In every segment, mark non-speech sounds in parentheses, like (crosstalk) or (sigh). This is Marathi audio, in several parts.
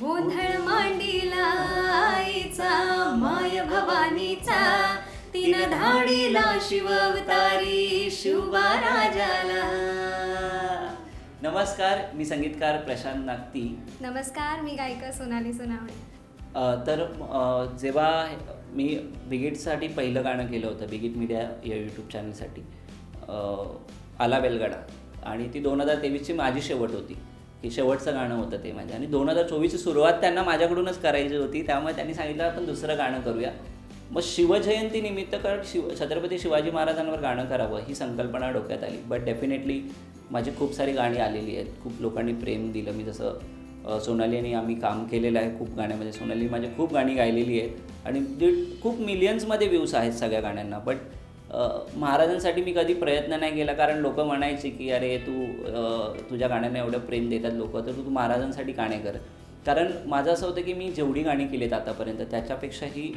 गोंधळ मांडीला आईचा माय भवानीचा. तीन धाडीला शिव अवतारी शिवबा राजाला. नमस्कार मी संगीतकार प्रशांत नागती. नमस्कार मी गायिका सोनाली सोनावणे अ, तर अ, जेव्हा मी बिगिटसाठी पहिलं गाणं केलं होतं बिगिट मीडिया या यूट्यूब चॅनलसाठी आला बेलगडा. आणि ती दोन हजार तेवीसची माझी शेवट होती. की शेवटचं गाणं होतं ते माझ्या आणि दोन हजार चोवीसची सुरुवात त्यांना माझ्याकडूनच करायची होती त्यामुळे त्यांनी सांगितलं आपण दुसरं गाणं करूया. मग शिवजयंती निमित्त कारण शिव छत्रपती शिवाजी महाराजांवर गाणं करावं ही संकल्पना डोक्यात आली. बट डेफिनेटली माझी खूप सारी गाणी आलेली आहेत. खूप लोकांनी प्रेम दिलं. मी जसं सोनालीने सोनाली आणि आम्ही काम केलेलं आहे खूप गाण्यामध्ये. सोनाली माझी खूप गाणी गायलेली आहेत. आणि दीड खूप मिलियन्समध्ये व्ह्यूज आहेत सगळ्या गाण्यांना. बट महाराजांसाठी मी कधी प्रयत्न नाही केला कारण लोक म्हणायचे की अरे तू तुझ्या गाण्यांना एवढं प्रेम देतात लोक तर तू तू महाराजांसाठी गाणे कर. कारण माझं असं होतं की मी जेवढी गाणी केलीत आतापर्यंत त्याच्यापेक्षाही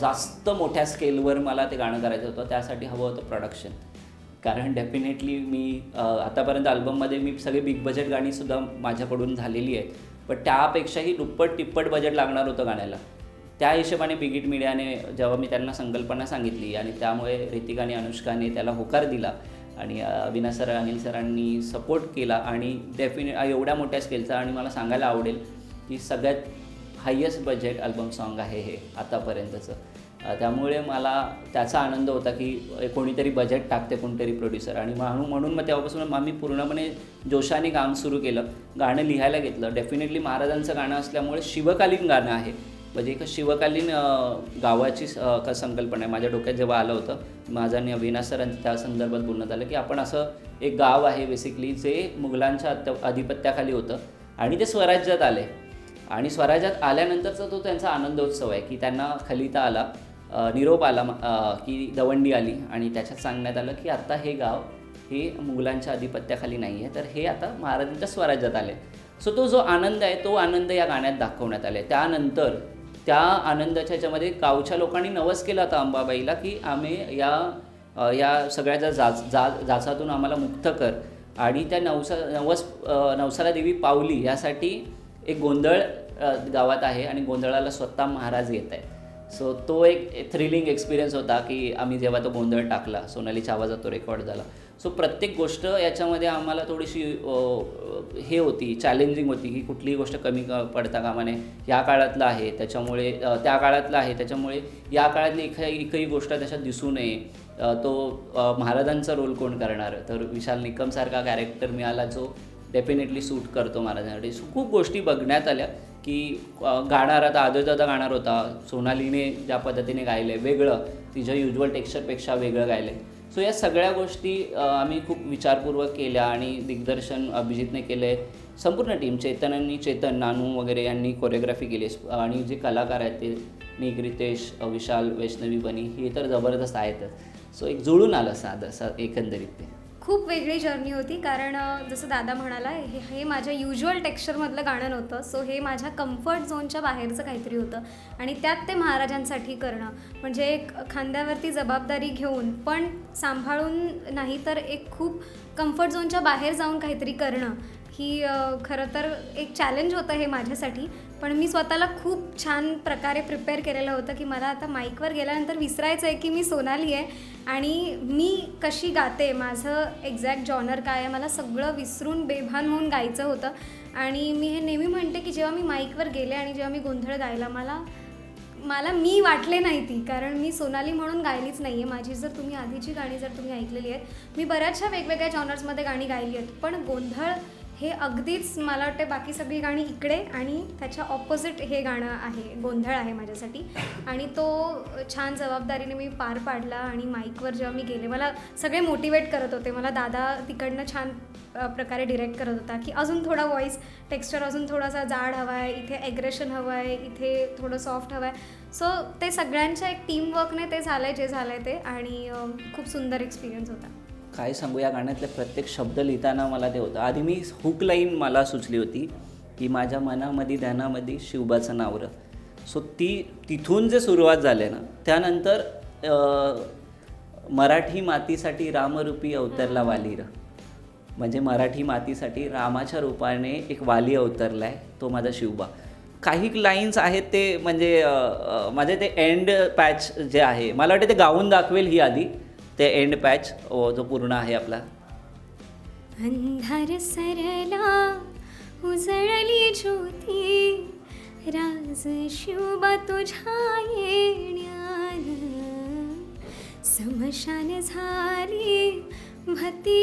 जास्त मोठ्या स्केलवर मला ते गाणं करायचं होतं त्यासाठी हवं होतं प्रोडक्शन कारण डेफिनेटली मी आतापर्यंत अल्बममध्ये मी सगळी बिग बजेट गाणीसुद्धा माझ्याकडून झालेली आहेत. पण त्यापेक्षाही दुप्पट तिप्पट बजेट लागणार होतं गाण्याला. त्या हिशोबाने बिगिट मीडियाने जेव्हा मी त्यांना संकल्पना सांगितली आणि त्यामुळे ऋतिक आणि अनुष्काने त्याला होकार दिला आणि अविना अविनाश सर अनिल सरांनी सपोर्ट केला आणि डेफिनेट एवढ्या मोठ्या स्केलचा आणि मला सांगायला आवडेल की सगळ्यात हायेस्ट बजेट अल्बम सॉन्ग आहे हे आतापर्यंतचं. त्यामुळे मला त्याचा आनंद होता की कोणीतरी बजेट टाकते कोणतरी प्रोड्युसर आणि म्हणून म्हणून मग तेव्हापासून आम्ही पूर्णपणे जोशाने काम सुरू केलं गाणं लिहायला घेतलं. डेफिनेटली महाराजांचं गाणं असल्यामुळे शिवकालीन गाणं आहे. म्हणजे एक शिवकालीन गावाची संकल्पना आहे. माझ्या डोक्यात जेव्हा आलं होतं माझं आणि अविनाश सरांचं त्या संदर्भात बोलण्यात आलं की आपण असं एक गाव आहे बेसिकली जे मुघलांच्या अत्य आधिपत्याखाली होतं आणि ते स्वराज्यात आले. आणि स्वराज्यात आल्यानंतरचा तो त्यांचा आनंदोत्सव आहे की त्यांना खलिता आला निरोप आला की दवंडी आली आणि त्याच्यात सांगण्यात आलं की आत्ता हे गाव हे मुघलांच्या आधिपत्याखाली नाही आहे तर हे आता महाराजांच्या स्वराज्यात आले. सो तो जो आनंद आहे तो आनंद या गाण्यात दाखवण्यात आला. आहे त्यानंतर त्या आनंदाच्या ह्याच्यामध्ये गावच्या लोकांनी नवस केला होता अंबाबाईला की आम्ही या या सगळ्या ज्या जाच जा जाचातून आम्हाला मुक्त कर. आणि त्या नवसा नवस नवसाला देवी पावली यासाठी एक गोंधळ गावात आहे आणि गोंधळाला स्वतः महाराज येत आहे सो तो एक थ्रिलिंग एक्सपिरियन्स होता की आम्ही जेव्हा तो गोंधळ टाकला सोनालीच्या आवाजात तो रेकॉर्ड झाला. सो प्रत्येक गोष्ट याच्यामध्ये आम्हाला थोडीशी हे होती चॅलेंजिंग होती की कुठलीही गोष्ट कमी क- पडता कामा नये या काळातलं आहे त्याच्यामुळे त्या काळातलं आहे त्याच्यामुळे या काळातली एखादी एकही गोष्ट त्याच्यात दिसू नये. तो महाराजांचा रोल कोण करणार? तर विशाल निकमसारखा कॅरेक्टर मिळाला जो डेफिनेटली सूट करतो महाराजांसाठी. सो खूप गोष्टी बघण्यात आल्या की गाणार आता आदरदादा गाणार होता. सोनालीने ज्या पद्धतीने गायलं आहे वेगळं तिच्या युजल टेक्स्चरपेक्षा वेगळं गायलं आहे सो या सगळ्या गोष्टी आम्ही खूप विचारपूर्वक केल्या आणि दिग्दर्शन अभिजितने केले संपूर्ण टीम चेतनांनी चेतन नानू वगैरे यांनी कोरिओग्राफी केली. आणि जे कलाकार आहेत ते निक रितेश विशाल वैष्णवी बनी हे तर जबरदस्त आहेतच. सो एक जुळून आलं साधं असं एकंदरीत ते. खूप वेगळी जर्नी होती. कारण जसं दादा म्हणाला हे हे माझ्या युज्युअल टेक्स्चरमधलं गाणं नव्हतं. सो हे माझ्या कम्फर्ट झोनच्या बाहेरचं काहीतरी होतं. आणि त्यात ते महाराजांसाठी करणं. म्हणजे एक खांद्यावरती जबाबदारी घेऊन पण सांभाळून नाही तर एक खूप कम्फर्ट झोनच्या बाहेर जाऊन काहीतरी करणं ही खरं तर एक चॅलेंज होतं हे माझ्यासाठी. पण मी स्वतःला खूप छान प्रकारे प्रिपेअर केलेलं होतं की मला आता माईकवर गेल्यानंतर विसरायचं आहे की मी सोनाली आहे आणि मी कशी गाते माझं एक्झॅक्ट जॉनर काय आहे मला सगळं विसरून बेभान होऊन गायचं होतं. आणि मी हे नेहमी म्हणते की जेव्हा मी माईकवर गेले आणि जेव्हा मी गोंधळ गायला मला मला मी वाटले नाही ती कारण मी सोनाली म्हणून गायलीच नाही आहे माझी जर तुम्ही आधीची गाणी जर तुम्ही ऐकलेली आहेत मी बऱ्याचशा वेगवेगळ्या जॉनर्समध्ये गाणी गायली आहेत पण गोंधळ हे अगदीच मला वाटते बाकी सगळी गाणी इकडे आणि त्याच्या ऑपोजिट हे गाणं आहे गोंधळ आहे माझ्यासाठी. आणि तो छान जबाबदारीने मी पार पाडला आणि माईकवर जेव्हा मी गेले मला सगळे मोटिवेट करत होते. मला दादा तिकडनं छान प्रकारे डिरेक्ट करत होता की अजून थोडा वॉईस टेक्स्चर अजून थोडासा जाड हवा आहे इथे ॲग्रेशन हवं आहे इथे थोडं सॉफ्ट हवं आहे सो ते सगळ्यांच्या एक टीमवर्कने ते झालं आहे जे झालं आहे ते. आणि खूप सुंदर एक्सपिरियन्स होता. काय सांगू या गाण्यातले प्रत्येक शब्द लिहिताना मला ते होतं. आधी मी हुक लाईन मला सुचली होती की माझ्या मनामध्ये ध्यानामध्ये शिवबाचं नावरं सो ती तिथून जे सुरुवात झाले ना त्यानंतर मराठी मातीसाठी रामरूपी अवतरला वालीर म्हणजे मराठी मातीसाठी रामाच्या रूपाने एक वाली अवतरला आहे तो माझा शिवबा. काही लाईन्स आहेत ते म्हणजे माझे ते एंड पॅच जे आहे मला वाटतं ते गाऊन दाखवेल ही आधी. ते एंड पॅच जो पूर्ण आहे आपला. अंधार सरला उजळली ज्योती. राज शिवबा तुझ्या येण्यान. समशान झाली भती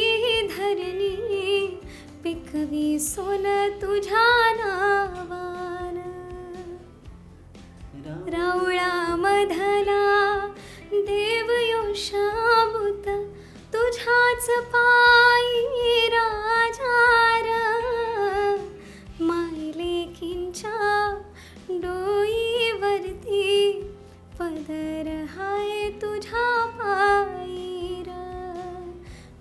धरणी पिकवी सोन तुझ्या नावान. रावळा मधला देव तुझ्याच पायी राजार मायलेकींच्या डोईवरती पदर हाय तुझ्या पायीर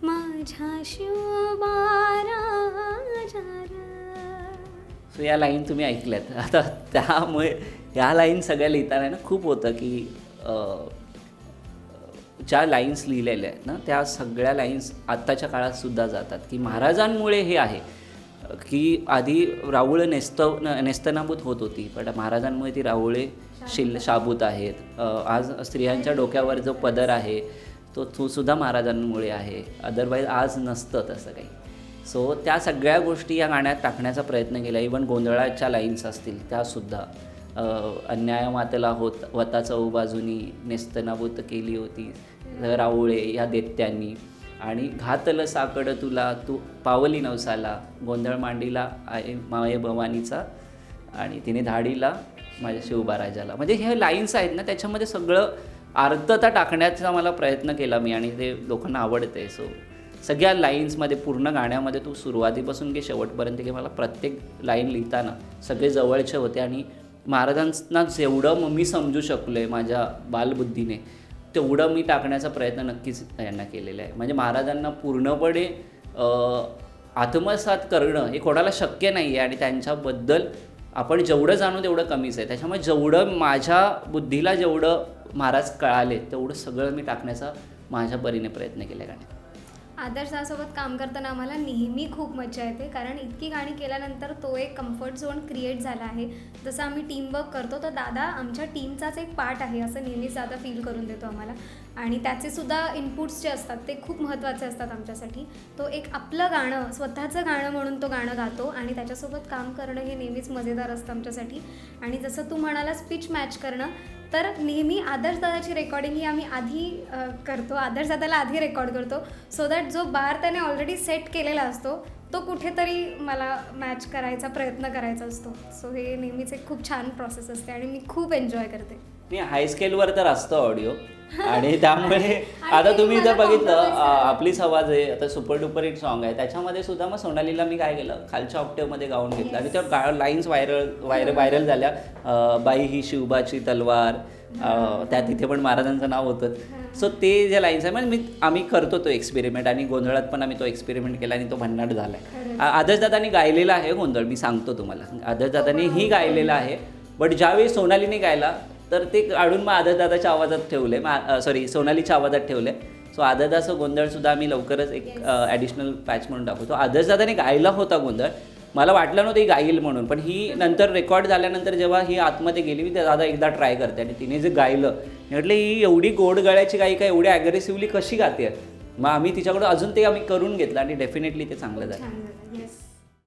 माझ्या शिवबाराजार सो या लाईन तुम्ही ऐकल्यात. (laughs) आता त्यामुळे ह्या लाईन सगळ्या लिहिताना खूप होतं की अ, ज्या लाईन्स लिहिलेल्या आहेत ना त्या सगळ्या लाईन्स आत्ताच्या काळात सुद्धा जातात. की महाराजांमुळे हे आहे. की आधी राऊळ नेस्त न- नेस्तनाबूत होत होती पण महाराजांमुळे ती राऊळे शिल शाबूत आहेत. आज स्त्रियांच्या डोक्यावर जो पदर आहे तो तो सुद्धा महाराजांमुळे आहे. अदरवाईज आज नसतं तसं काही. सो त्या सगळ्या गोष्टी या गाण्यात टाकण्याचा प्रयत्न केला. इवन गोंधळाच्या लाईन्स असतील त्यासुद्धा अन्याय मातेला होत वताचा उबाजूनी नेस्तनाबूत केली होती. राऊळे या देत्यांनी. आणि घातल साकड तुला तू पावली नवसाला गोंधळ मांडीला आहे माये भवानीचा. आणि तिने धाडीला माझ्या शिवबाराजाला. म्हणजे हे लाईन्स आहेत ना त्याच्यामध्ये सगळं अर्थता टाकण्याचा मला प्रयत्न केला मी आणि ते लोकांना आवडते. सो सगळ्या लाईन्समध्ये पूर्ण गाण्यामध्ये तू सुरुवातीपासून की शेवटपर्यंत की मला प्रत्येक लाईन लिहिताना सगळे जवळचे होते. आणि महाराजांना जेवढं मग मी समजू शकलो आहे माझ्या बालबुद्धीने तेवढं मी टाकण्याचा प्रयत्न नक्कीच यांना केलेला आहे. म्हणजे महाराजांना पूर्णपणे आत्मसात करणं हे कोणाला शक्य नाही आहे आणि त्यांच्याबद्दल आपण जेवढं जाणू तेवढं कमीच आहे. त्याच्यामुळे जेवढं माझ्या बुद्धीला जेवढं महाराज कळाले तेवढं सगळं मी टाकण्याचा माझ्या परीने प्रयत्न केला गाण्यात आदर्श दादासोबत काम करताना आम्हाला नेहमी खूप मजा येते कारण इतकी गाणी केल्यानंतर तो एक कम्फर्ट झोन क्रिएट झाला आहे. जसं आम्ही टीमवर्क करतो तर दादा आमच्या टीमचाच एक पार्ट आहे असं नेहमीच दादा फील करून देतो आम्हाला. आणि त्याचे सुद्धा इनपुट्स जे असतात ते खूप महत्त्वाचे असतात आमच्यासाठी. तो एक आपलं गाणं स्वतःचं गाणं म्हणून तो गाणं गातो आणि त्याच्यासोबत काम करणं हे नेहमीच मजेदार असतं आमच्यासाठी. आणि जसं तू म्हणाला स्पीच मॅच करणं तर नेहमी आदर्श दादाची रेकॉर्डिंग ही आम्ही आधी करतो. आदर्श दादाला आधी रेकॉर्ड करतो. सो दॅट जो बार त्याने ऑलरेडी सेट केलेला असतो तो कुठेतरी मला मॅच करायचा प्रयत्न करायचा असतो. सो हे नेहमीच एक खूप छान प्रोसेस असते आणि मी खूप एन्जॉय करते. नाही हाय स्केलवर तर असतं ऑडिओ (laughs) आणि त्यामुळे आता तुम्ही जर बघितलं आपलीच आवाज आहे आता सुपर डुपर हिट सॉन्ग आहे त्याच्यामध्ये सुद्धा मग सोनालीला मी काय केलं खालच्या ऑक्टेवमध्ये गाऊन घेतलं. आणि त्या लाईन्स व्हायरल व्हायरल व्हायरल झाल्या. बाई ही शिवबाची तलवार. त्या तिथे पण महाराजांचं नाव होतं. सो ते जे लाईन्स आहे म्हणजे मी आम्ही करतो तो एक्सपेरिमेंट आणि गोंधळात पण आम्ही तो एक्सपेरिमेंट केला आणि तो भन्नाट झाला आहे आदर्श दादानी गायलेला आहे गोंधळ मी सांगतो तुम्हाला. आदर्श दादानी ही गायलेला आहे. बट ज्यावेळी सोनालीने गायला तर ते काढून मग आदरदादाच्या आवाजात ठेवले. सॉरी सोनालीच्या आवाजात ठेवले. सो आदरदाचं गोंधळसुद्धा आम्ही लवकरच एक ॲडिशनल पॅच म्हणून टाकू. तो आदर्शदादाने गायला होता गोंधळ. मला वाटलं नव्हतं ही गाईल म्हणून पण ही नंतर रेकॉर्ड झाल्यानंतर जेव्हा ही आतमध्ये गेली मी ते दादा एकदा ट्राय करते आणि तिने जे गायलं म्हटलं ही एवढी गोड गळ्याची गायिका एवढी ॲग्रेसिव्हली कशी गाते? मग आम्ही तिच्याकडून अजून ते आम्ही करून घेतलं आणि डेफिनेटली ते चांगलं झालं.